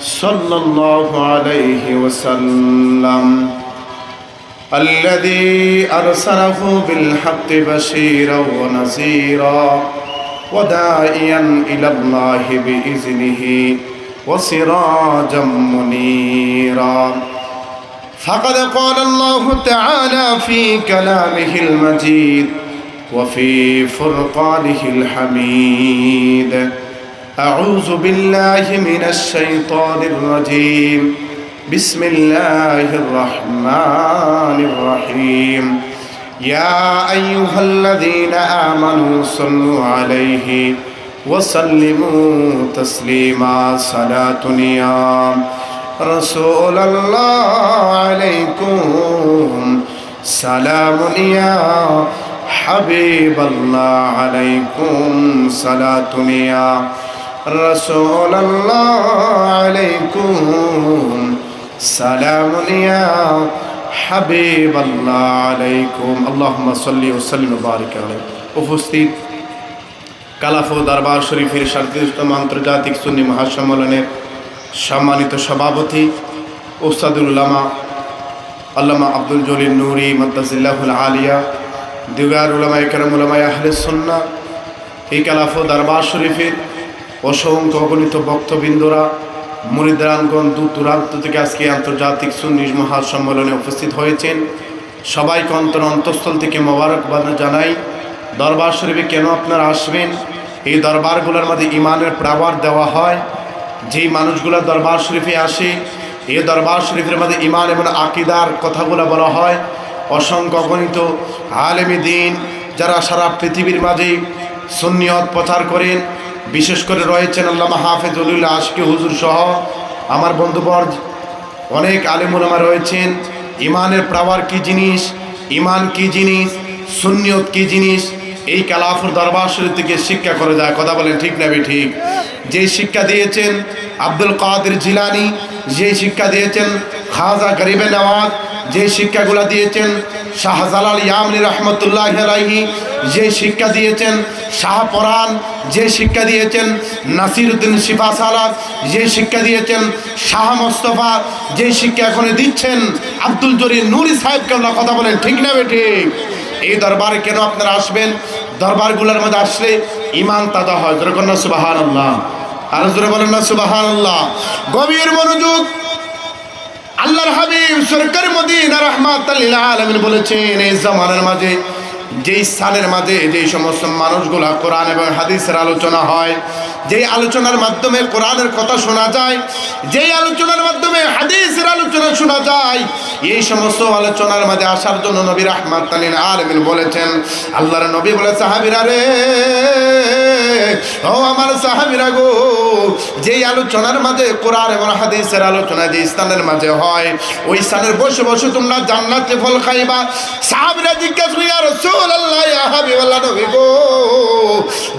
صلى الله عليه وسلم الذي أرسله بالحق بشيرا ونذيرا وداعيا إلى الله بإذنه وسراجا منيرا فقد قال الله تعالى في كلامه المجيد وفي فرقانه الحميد أعوذ بالله من الشيطان الرجيم. بسم الله الرحمن الرحيم. يا أيها الذين آمنوا صلوا عليه وسلموا تسليما. صلاة يا رسول الله عليكم. سلام يا حبيب الله عليكم. صلاة يا رسول الله عليكم سلام يا حبيب الله عليكم اللهم صل وسلم وبارك عليه উপস্থিত কালাফো দরবার শরীফের সাতত্রিশতম আন্তর্জাতিক সুন্নি মহাসম্মেলনের সম্মানিত সভাপতি ওস্তাদুল উলামা আল্লামা আব্দুল জলিল নুরি মদ্দাজিল্লাহুল আলিয়া দিগার উলামা একরম উলামা আহলে সুন্না এই কালাফো দরবার শরীফের অসংখ্য অগণিত ভক্তবৃন্দরা, মরিদারানগণ দূর দূরান্ত থেকে আজকে আন্তর্জাতিক সুন্নি মহাসম্মেলনে উপস্থিত হয়েছেন। সবাইকে অন্তর অন্তঃস্থল থেকে মোবারকবাদ জানাই। দরবার শরীফে কেন আপনারা আসবেন? এই দরবারগুলোর মধ্যে ইমানের প্রাবার দেওয়া হয়। যেই মানুষগুলো দরবার শরীফে আসে, এই দরবার শরীফের মধ্যে ইমান এবং আকিদার কথাগুলো বলা হয়। অসংখ্য অগণিত আলেমী দিন যারা সারা পৃথিবীর মাঝে সুন্নিয়ত প্রচার করেন বিশেষ করে রয়েছেন আল্লামা হাফেজ হাফেজুল্লাহ আশকি হুজুর সহ আমার বন্ধুবর অনেক আলেমুলামা রয়েছেন। ইমানের প্রাবার কি জিনিস? ইমান কি জিনিস? সুন্নিয়ত কি জিনিস? এই কালাফুর দরবার শরীফ থেকে শিক্ষা করে যায় কথা বলেন ঠিক না ঠিক? যে শিক্ষা দিয়েছেন আব্দুল কাদের জিলানি, যে শিক্ষা দিয়েছেন খাজা গরিবে নওয়াজ, যে শিক্ষাগুলো দিয়েছেন শাহজালাল ইয়ামনি রহমতুল্লাহ আলাইহি যে শিক্ষা দিয়েছেন শাহপরান যে শিক্ষা দিয়েছেন নাসির উদ্দিন শিফা সালাদ যে শিক্ষা দিয়েছেন, শাহ মোস্তফা যে শিক্ষা এখন দিচ্ছেন, আব্দুল জরির নুরি সাহেবকে আমরা কথা বলেন, ঠিক না ঠিক? এই দরবারে কেন আপনারা আসবেন? দরবারগুলোর মধ্যে আসলে ইমান তাজা হয় যেরকম না সুবাহান আল্লাহ আর জোরে বলেন না সুবাহান আল্লাহ গভীর মনোযোগ আল্লাহর হাবিব সরকার মদিনা রহমাত আলমিন বলেছেন, এই জামানের মাঝে, যেই স্থানের মাঝে যেই সমস্ত মানুষগুলা কোরআন এবং হাদিসের আলোচনা হয়, যেই আলোচনার মাধ্যমে কোরআনের কথা শোনা যায়, যেই আলোচনার মাধ্যমে হাদিসের আলোচনা শোনা যায়, এই সমস্ত আলোচনার মাঝে আসার জন্য নবী রহমাত আলমিন বলেছেন, আল্লাহর নবী বলে সাহাবিরা রে ও আমার সাহাবিরা গো, যেই আলোচনার মাঝে কোরআন এবং হাদিসের আলোচনা যে স্থানের মাঝে হয়, ওই স্থানের বসে বসে তোমরা জান্নাতে ফল খাইবা। সাহাবিরা জিজ্ঞাসা করি আর হাবিবাল্লাহ নবী গো।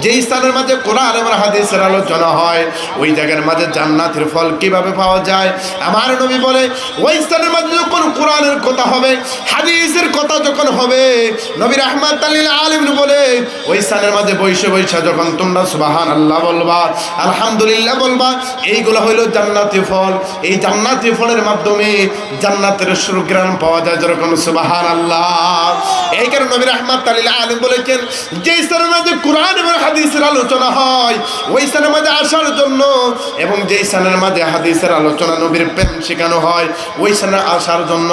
যেই স্থানের মাঝে কোরআন এবং হাদিসের আলোচনা হয়, ওই জায়গার মাঝে জান্নাতের ফল কীভাবে পাওয়া যায়? আমার নবী বলে, ওই স্থানের মাঝে যখন কোরআনের কথা হবে, হাদিসের কথা যখন হবে নবী রহমান তালিল আলিম বলে, ওই স্থানের মাঝে বৈশে বৈশা যখন তোমরা সুবাহান আল্লাহ বলবা, আলহামদুলিল্লাহ বলবা, এইগুলো হইল জান্নাতি ফল। এই জান্নাতি ফলের মাধ্যমে জান্নাতের সুগ্রাম পাওয়া যায় যেরকম সুবাহান আল্লাহ এই কারণে নবীর আহমদ তালিল আলম বলেছেন যে স্থানের মাঝে কোরআন এবং হাদিসের আলোচনা হয়, ওই স্থানের মাঝে আসার জন্য। এবং যে স্থানের মাঝে হাদিসের আলোচনা নবীর প্রেম শেখানো হয়, ওই স্থানে আসার জন্য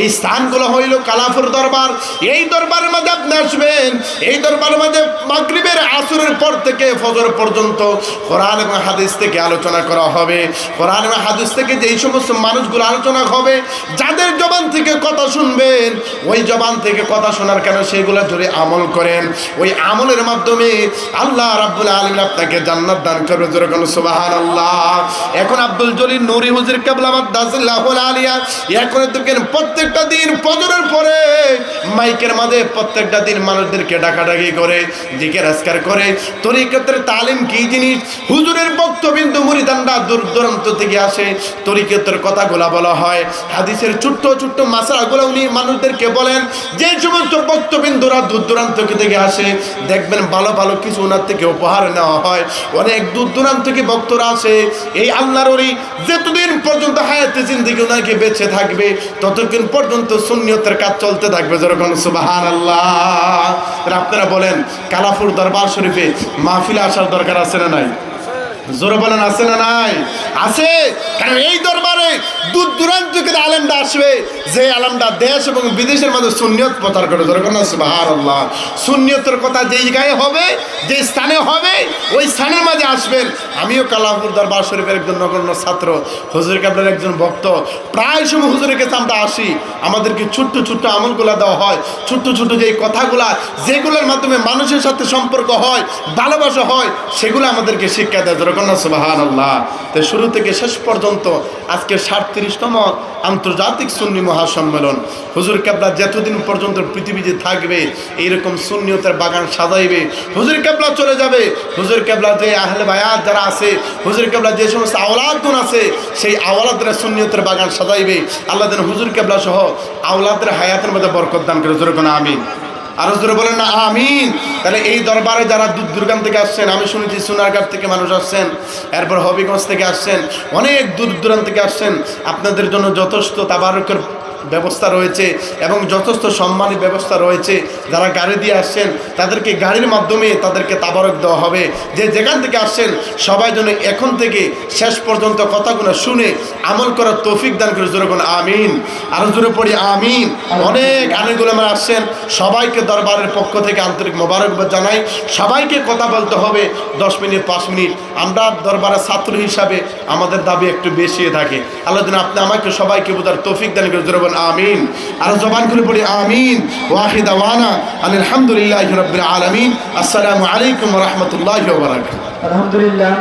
এই স্থানগুলো হইল কালাফুর দরবার। এই দরবারের মাঝে আপনি আসবেন, এই দরবারের মাঝে মাগরিবের আসরের পর থেকে ফজর পর্যন্ত কোরআন এবং হাদিস থেকে আলোচনা করা হবে। কোরআন এবং হাদিস থেকে যেই সমস্ত মানুষগুলো আলোচনা হবে, যাদের জবান থেকে কথা শুনবেন, ওই জবান থেকে কথা শোনার কেন সেগুলো ধরে আমল করেন। ওই আমলের মাধ্যমে আল্লাহ রাব্বুল আলমিন আপনাকে জান্নাত দান করবে যেরকম সুবাহান আল্লাহ এখন আব্দুল জলিল নুরি হুজুর কাবলামাত দাসুল্লাহ আলিয়া, এখন দেখেন প্রত্যেকটা দিন ফজরের পরে মাইকের মাঝে প্রত্যেকটা দিন মানুষদেরকে ডাকাডাকি করে দিকে রাস্কার করে। তরি তরিকতের তালিম কি জিনিস? হুজুরের বক্তবিন্দু মুরিদানরা দূর দূরান্ত থেকে আসে, তরিকতের কথাগুলা বলা হয়। হাদিসের ছোট্ট ছোট্ট মাসালাগুলো উনি মানুষদেরকে বলেন। যে সমস্ত বক্তবিন্দুরা দূর দূরান্ত থেকে আসে, দেখবেন ভালো ভালো কিছু ওনার থেকে উপহার নেওয়া হয়। অনেক দূর দূরান্ত থেকে ভক্তরা আসে। এই আল্লাহর যতদিন পর্যন্ত হায়াতে জিন্দিগি ওনাকে বেঁচে থাকবে, ততদিন পর্যন্ত শূন্যতের কাজ চলতে থাকবে, যেরকম সুবাহান আল্লাহ আপনারা বলেন, কালাফুর দরবার শরীফে মাহফিলে আসার দরকার আছে না নাই? জোরে বলেন, আছে না নাই? আছে। কারণ এই দরবারে দূর দূরান্ত থেকে আলেমটা আসবে। যে আলেমটা দেশ এবং বিদেশের মধ্যে শূন্যত প্রচার করে ধরে কোন সুবাহার আল্লাহ শূন্যতের কথা যেই জায়গায় হবে যে স্থানে হবে, ওই স্থানের মাঝে আসবেন। আমিও কালাপুর দরবার শরীফের একজন নগণ্য ছাত্র, হুজুর কাবলার একজন ভক্ত। প্রায় সময় হুজুরের কাছে আমরা আসি। আমাদেরকে ছোট্ট ছোট্ট আমলগুলা দেওয়া হয়। ছোট্ট ছোট্ট যে কথাগুলা, যেগুলোর মাধ্যমে মানুষের সাথে সম্পর্ক হয়, ভালোবাসা হয়, সেগুলো আমাদেরকে শিক্ষা দেয় যেরকম না সুবাহান আল্লাহ তো শুরু থেকে শেষ পর্যন্ত আজকে সাতত্রিশতম আন্তর্জাতিক সুন্নি মহাসম্মেলন। হুজুর কেবলা যতদিন পর্যন্ত পৃথিবীতে থাকবে, এইরকম সুন্নিয়তের বাগান সাজাইবে, হুজুর কেবলা চলে যাবে, হুজুর কেবলা যে আহলে বায়াত যারা আছে, হুজুর কেবলা যে সমস্ত আওলাদগুন আছে, সেই আওলাদরা সুন্নিয়তের বাগান সাজাইবে। আল্লাহ দেন হুজুর কেবলা সহ আওলাদের হায়াতের মধ্যে বরকত দান করে হুজুর কোনো আমিন। আরও জোরে বলেন না, আমিন। তাহলে এই দরবারে যারা দূর দূরগান থেকে আসছেন, আমি শুনেছি সোনারঘাট থেকে মানুষ আসছেন, এরপর হবিগঞ্জ থেকে আসছেন, অনেক দূর দূরান্ত থেকে আসছেন। আপনাদের জন্য যথেষ্ট তাবারকের ব্যবস্থা রয়েছে এবং যথেষ্ট সম্মানের ব্যবস্থা রয়েছে। যারা গাড়ি দিয়ে আসছেন, তাদেরকে গাড়ির মাধ্যমে তাদেরকে তাবারক দেওয়া হবে। যে যেখান থেকে আসছেন, সবাই যেন এখন থেকে শেষ পর্যন্ত কথাগুলো শুনে আমল করার তৌফিক দান করে। জোরে কোন আমিন। আরও জোরে পড়ি, আমিন। অনেক আনেগুলো আমার আসছেন, সবাইকে দরবারের পক্ষ থেকে আন্তরিক মোবারকবাদ জানাই। সবাইকে কথা বলতে হবে দশ মিনিট, পাঁচ মিনিট। আমরা দরবারের ছাত্র হিসাবে আমাদের দাবি একটু বেশি থাকে। আল্লাহ আপনি আমাকে সবাইকে বোঝার তৌফিক দান করে। জোরে আমিন। আর জবান খুলে পড়ি, আমিন। ওয়াহিদ আওয়ানা আলহামদুলিল্লাহ রবিল আলমিন। আসসালামু আলাইকুম রহমতুল্লাহ আলহামদুলিল্লাহ।